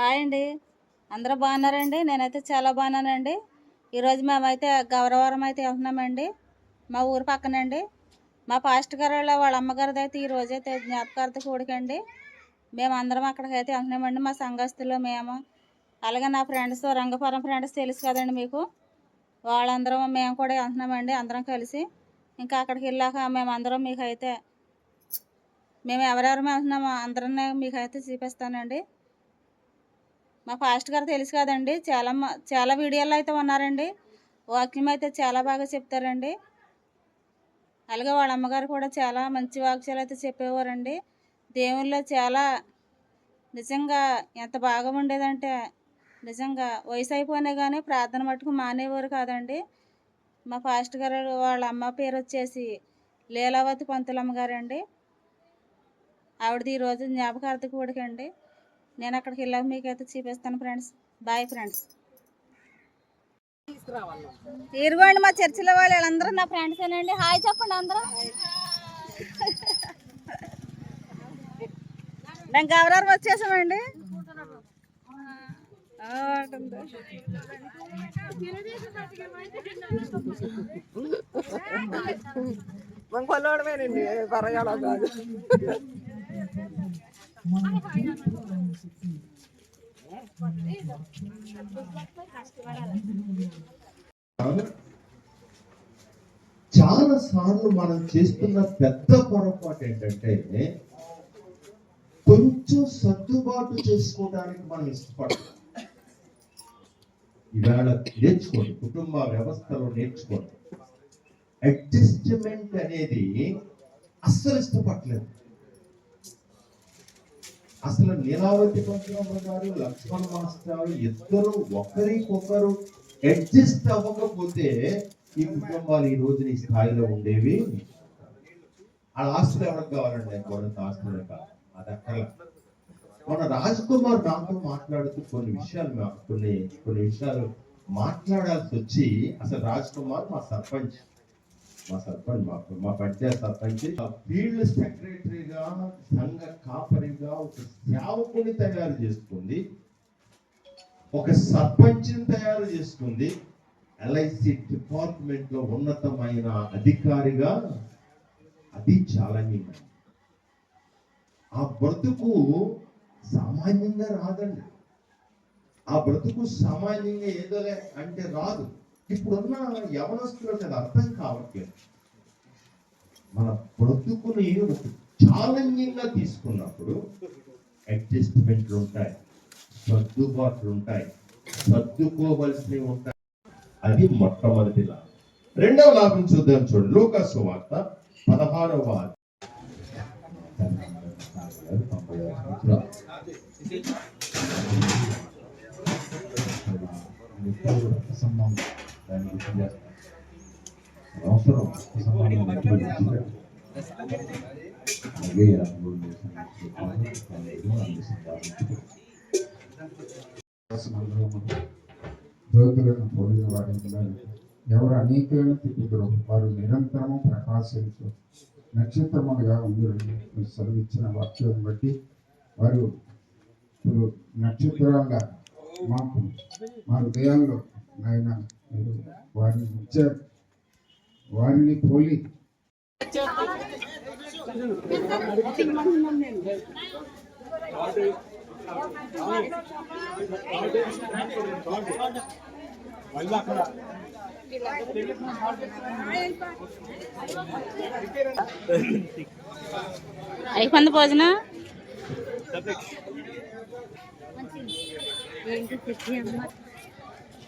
Hi అండి. అందరూ బాగున్నారండి? నేనైతే చాలా బాగున్నానండి. ఈరోజు మేమైతే గౌరవరం అయితే వెళ్తున్నామండి. మా ఊరు పక్కనండి. మా పాస్ట్ గారు వాళ్ళ వాళ్ళ అమ్మగారిది అయితే ఈరోజు అయితే జ్ఞాపకార్థ కూడికండి. మేము అందరం అక్కడికైతే వెళ్తున్నామండి. మా సంఘస్థులు మేము. అలాగే నా ఫ్రెండ్స్ రంగపురం ఫ్రెండ్స్ తెలుసు కదండి మీకు. వాళ్ళందరం మేము కూడా వెళ్తున్నామండి అందరం కలిసి. ఇంకా అక్కడికి వెళ్ళాక మేము అందరం మీకు అయితే మేము ఎవరెవరు వెళ్తున్నామో అందరం మీకు అయితే చూపిస్తానండి. మా ఫాస్ట్ గారు తెలుసు కదండి. చాలా మ- చాలా వీడియోలు అయితే ఉన్నారండి. వాక్యం అయితే చాలా బాగా చెప్తారండి. అలాగే వాళ్ళ అమ్మగారు కూడా చాలా మంచి వాక్యాలు అయితే చెప్పేవారండి. దేవుళ్ళో చాలా నిజంగా ఎంత బాగా ఉండేదంటే నిజంగా వయసు అయిపోయినా కానీ ప్రార్థన మట్టుకు మానేవారు కాదండి. మా ఫాస్ట్ గారు వాళ్ళ అమ్మ పేరు వచ్చేసి లీలావతి పంతులమ్మ గారండి. ఆవిడది ఈరోజు జ్ఞాపకార్థ కూడికండి నేను అక్కడికి వెళ్ళాక మీకైతే చూపిస్తాను ఫ్రెండ్స్. Bye friends. ఇరుగోండి మా చర్చిలో వాళ్ళు వీళ్ళందరూ నా ఫ్రెండ్స్ ఏనండి. హాయ్ చెప్పండి అందరూ. నేను గవరారు వచ్చేసామండి. మంగళవాడమేనండి పరగాల కాదు. చాలా సార్లు మనం చేస్తున్న పెద్ద పొరపాటు ఏంటంటే కొంచెం సర్దుబాటు చేసుకోవడానికి మనం ఇష్టపడతాం. ఇవాళ నేర్చుకోండి కుటుంబ వ్యవస్థలో నేర్చుకోండి. అడ్జస్ట్మెంట్ అనేది అస్సలు ఇష్టపడలేదు. అసలు నీలావతి పంచరమ్మ గారు లక్ష్మణ్ మాస్టర్ ఇద్దరు ఒకరికొకరు అడ్జస్ట్ అవ్వకపోతే ఈ కుటుంబాలు ఈ రోజున ఈ స్థాయిలో ఉండేవి? ఆ ఆస్తులు ఎవరికి కావాలండి? కొంత ఆస్తులు అది అక్కడ మన రాజ్ కుమార్ నాతో మాట్లాడుతూ కొన్ని విషయాలు కొన్ని కొన్ని విషయాలు మాట్లాడాల్సి వచ్చి అసలు రాజ్ కుమార్ మా సర్పంచ్. మా సర్పంచ్ మా మా పంచాయత్ సర్పంచ్ ఫీల్డ్ సెక్రటరీగా సంఘ కాపరిగా ఒక సేవకుని తయారు చేస్తుంది ఒక సర్పంచ్ని తయారు చేస్తుంది ఎల్ఐసి డిపార్ట్మెంట్లో ఉన్నతమైన అధికారిగా అది ఛాలెంజింగ్ ఆ బ్రతుకు సామాన్యంగా రాదండి. ఆ బ్రతుకు సామాన్యంగా ఏదోలే అంటే రాదు. ఇప్పుడున్న యవనస్తులకు అది అర్థం కావట్లేదు. మన బ్రతుకుని ఛాలెంజింగ్గా తీసుకున్నప్పుడు అడ్జస్ట్మెంట్లు ఉంటాయి సర్దుబాట్లు ఉంటాయి సర్దుకోవలసినవి ఉంటాయి. అది మొట్టమొదటి లాభం రెండవ లాభం చూద్దాం చూడండి. లోకాసు వార్త పదహారవ వార్త తొంభై సంబంధం అవసరం అలాగే జ్యోతులను పోలిన ఎవరు అనేకమైన తిప్పుతారు వారు నిరంతరము ప్రకాశించు నక్షత్రములుగా ఉండి సెలవిచ్చిన వాక్యాన్ని బట్టి వారు ఇప్పుడు నక్షత్రాలుగా మాకు మా హృదయాల్లో ఆయన మీరు వారిని ఉంచారు వారిని పోలి అయిపోయింది భోజనం?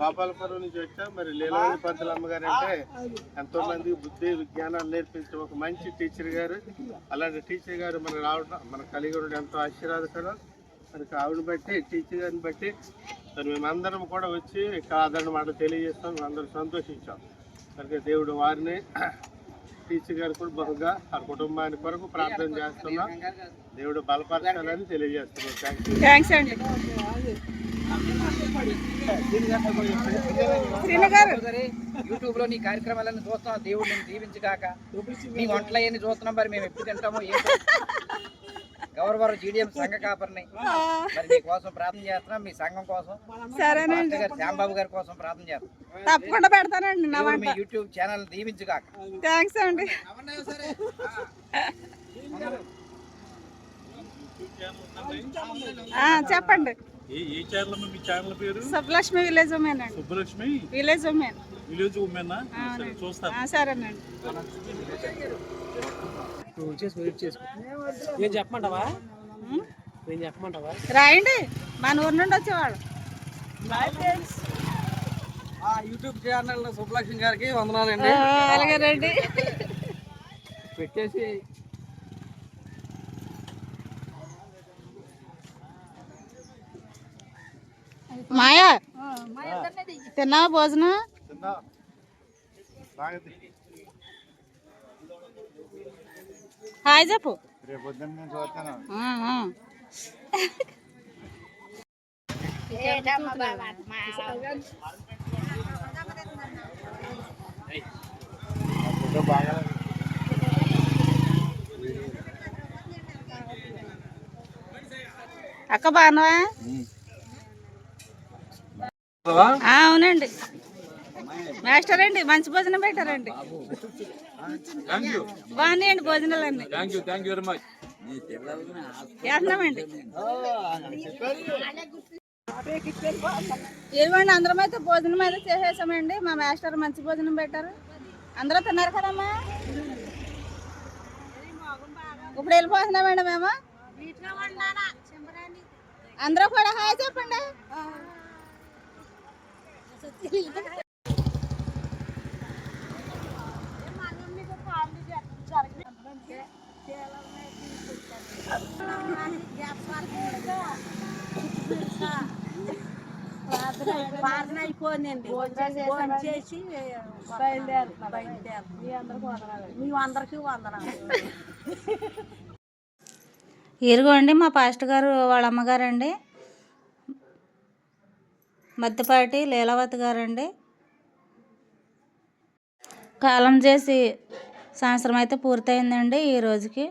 గోపాలపురం నుంచి వచ్చా? మరి లీలావతి పంతులు అమ్మగారు అంటే ఎంతో మంది బుద్ధి విజ్ఞానాలు నేర్పించే ఒక మంచి టీచర్ గారు. అలాంటి టీచర్ గారు మనకు రావడం మన కలిగి ఉండడం ఎంతో ఆశీర్వాదకరం. మరి ఆవిడని బట్టి టీచర్ గారిని బట్టి మరి మేమందరం కూడా వచ్చి కాదన్న మాట తెలియజేస్తాం. మేమందరం సంతోషించాం. కనుక దేవుడు వారిని టీచర్ గారు కూడా బహుగా ఆ కుటుంబాన్ని కొరకు ప్రార్థన చేస్తున్నాం. దేవుడు బలపరచాలని తెలియజేస్తున్నాం. థ్యాంక్ యూ థ్యాంక్స్ అండి. యూట్యూబ్లో నీ కార్యక్రమాలన్నీ చూస్తున్నాం దేవుడు నేను దీవించగాక. నీ వంటలు అవన్నీ చూస్తున్నాం. మరి మేము ఎప్పుడు తింటామో ఏంటో గౌరవరం జీడిఎం సంఘ కాపరిని. మరి మీ కోసం ప్రార్థన చేస్తున్నాం. మీ సంఘం కోసం. సరేనండి. శ్యాంబాబు గారి కోసం ప్రార్థన చేస్తున్నాం. తప్పకుండా పెడతానండి నా మీ యూట్యూబ్ ఛానల్ దీవించగాక. థ్యాంక్స్ అండి. చెప్పండి. ఏ ఏ ఛానల్ అమ్మా? మీ ఛానల్ పేరు? సుబ్బలక్ష్మి విలేజ్ ఉమెన్ అండి. సుబ్బలక్ష్మి విలేజ్ ఉమెన్ విలేజ్ ఉమెన్నా సరే చూస్తాను. సరేనండి. ఏం చెప్పమంటావా? ఏం చెప్పమంటావా? రాయండి. మన ఊరు నుండి వచ్చేవాళ్ళు. ఆ యూట్యూబ్ ఛానల్ సుబ్బలక్ష్మి గారికి వందనాలండి. ఆ, అలాగేనండి పెట్టేసి మాయా? తిన్నావా భోజనం? హాయ్ చెప్పు. అక్క బాగున్నావా? అవునండి. మాస్టర్ అండి మంచి భోజనం పెట్టారండి. బాగున్నాయండి భోజనాలు అన్ని చేస్తున్నామండి అందరం అయితే భోజనం అయితే చేసేసామండి. మా మాస్టర్ మంచి భోజనం పెట్టారు. అందరూ తిన్నారు కదమ్మా? ఇప్పుడు వెళ్ళిపోతున్నామండి మేము. అందరూ కూడా హాయ్ చెప్పండి. ప్రార్థన అయిపోయిందండి భోజనం చేసి మీ అందరికి అందరికీ వందనాలు. ఇరుగోండి మా పాస్టర్ గారు వాళ్ళ అమ్మగారండి. మద్దిపాటి లీలావతి గారండి. కాలం చేసి సంవత్సరం అయితే పూర్తయిందండి ఈ రోజుకి.